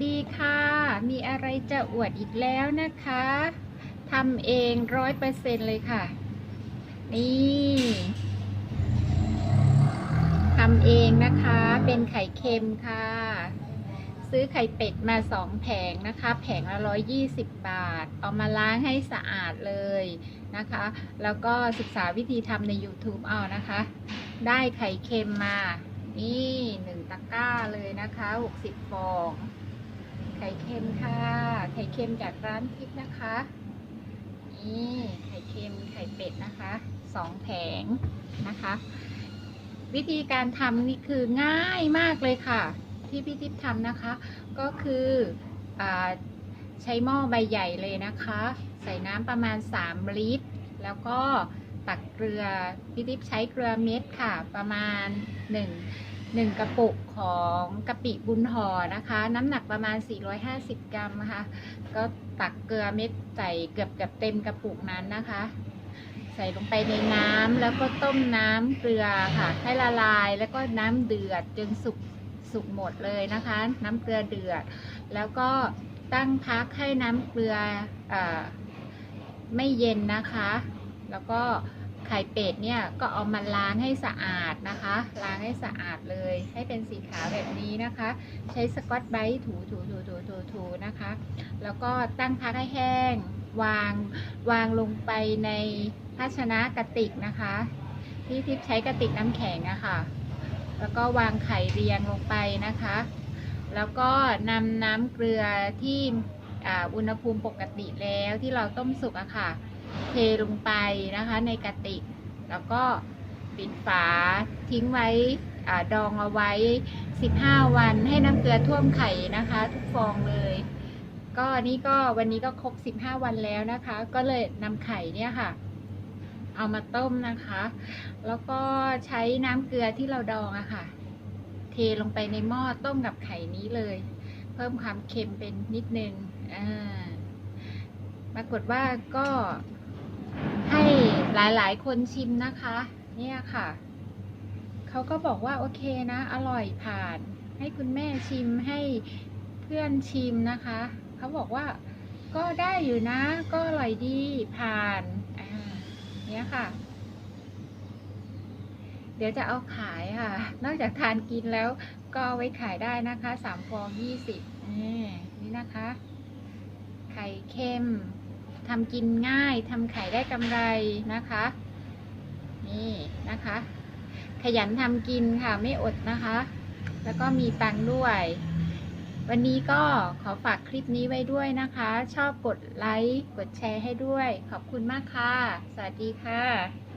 ดีค่ะ มีอะไรจะอวดอีกแล้วนะคะทำเองร้อยเปอร์เซ็นเลยค่ะ นี่ทำเองนะคะ เป็นไข่เค็มค่ะ ซื้อไข่เป็ดมาสองแผงนะคะ แผงละร้อยยี่สิบบาท เอามาล้างให้สะอาดเลยนะคะ แล้วก็ศึกษาวิธีทำใน YouTube เอานะคะ ได้ไข่เค็มมานี่หนึ่งตะกร้าเลยนะคะหกสิบฟอง ไข่เค็มค่ะ ไข่เค็มจากร้านทิพย์นะคะ นี่ไข่เค็มไข่เป็ดนะคะสองแผงนะคะ วิธีการทำนี่คือง่ายมากเลยค่ะ ที่พี่ทิพย์ทำนะคะ ก็คืออใช้หม้อใบใหญ่เลยนะคะ ใส่น้ำประมาณ 3 ลิตร แล้วก็ตักเกลือพี่ทิพย์ใช้เกลือเม็ดค่ะ ประมาณ 1 1 กระปุกของกะปิบุญห่อนะคะ น้ำหนักประมาณ 450 กรัมนะคะ ก็ตักเกลือเม็ดใส่เกือบเกือบเต็มกระปุกนั้นนะคะ ใส่ลงไปในน้ำแล้วก็ต้มน้ำเกลือค่ะ ให้ละลายแล้วก็น้ำเดือดจนสุกสุกหมดเลยนะคะ น้ำเกลือเดือด แล้วก็ตั้งพักให้น้ำเกลืออไม่เย็นนะคะ แล้วก็ ข่เป็ดเนี่ยก็เอามาล้างให้สะอาดนะคะ ล้างให้สะอาดเลย ให้เป็นสีขาวแบบนี้นะคะ ใช้สกอตไบรท์ถูถูถูถูถูถูนะคะ แล้วก็ตั้งพักให้แห้ง วางวางลงไปในภาชนะกระติกนะคะ ที่ทิพย์ใช้กระติกน้ำแข็งอะค่ะ แล้วก็วางไข่เรียงลงไปนะคะ แล้วก็นำน้ำเกลือที่อ่าอุณหภูมิปกติแล้วที่เราต้มสุกอะค่ะ เทลงไปนะคะในกระติก แล้วก็ปิดฝาทิ้งไว้อดองเอาไว้ 15 วันให้น้ำเกลือท่วมไข่นะคะ ทุกฟองเลย ก็นี่ก็วันนี้ก็ครบ 15 วันแล้วนะคะ ก็เลยนำไข่เนี่ยค่ะ เอามาต้มนะคะ แล้วก็ใช้น้ำเกลือที่เราดองอะค่ะ เทลงไปในหม้อต้มกับไข่นี้เลย เพิ่มความเค็มเป็นนิดนึงอ่าปรากฏว่าก็ ให้หลายๆ คนชิมนะคะ เนี่ยค่ะ เขาก็บอกว่าโอเคนะ อร่อยผ่าน ให้คุณแม่ชิมให้เพื่อนชิมนะคะ เขาบอกว่าก็ได้อยู่นะ ก็อร่อยดีผ่านเนี่ยค่ะ เดี๋ยวจะเอาขายค่ะ นอกจากทานกินแล้วก็ไว้ขายได้นะคะสามฟองยี่สิบนี่นี่นะคะ ไข่เค็ม ทำกินง่ายทำไข่ได้กำไรนะคะ นี่นะคะ ขยันทำกินค่ะไม่อดนะคะ แล้วก็มีตังด้วย วันนี้ก็ขอฝากคลิปนี้ไว้ด้วยนะคะ ชอบกดไลค์ กดแชร์ให้ด้วย ขอบคุณมากค่ะ สวัสดีค่ะ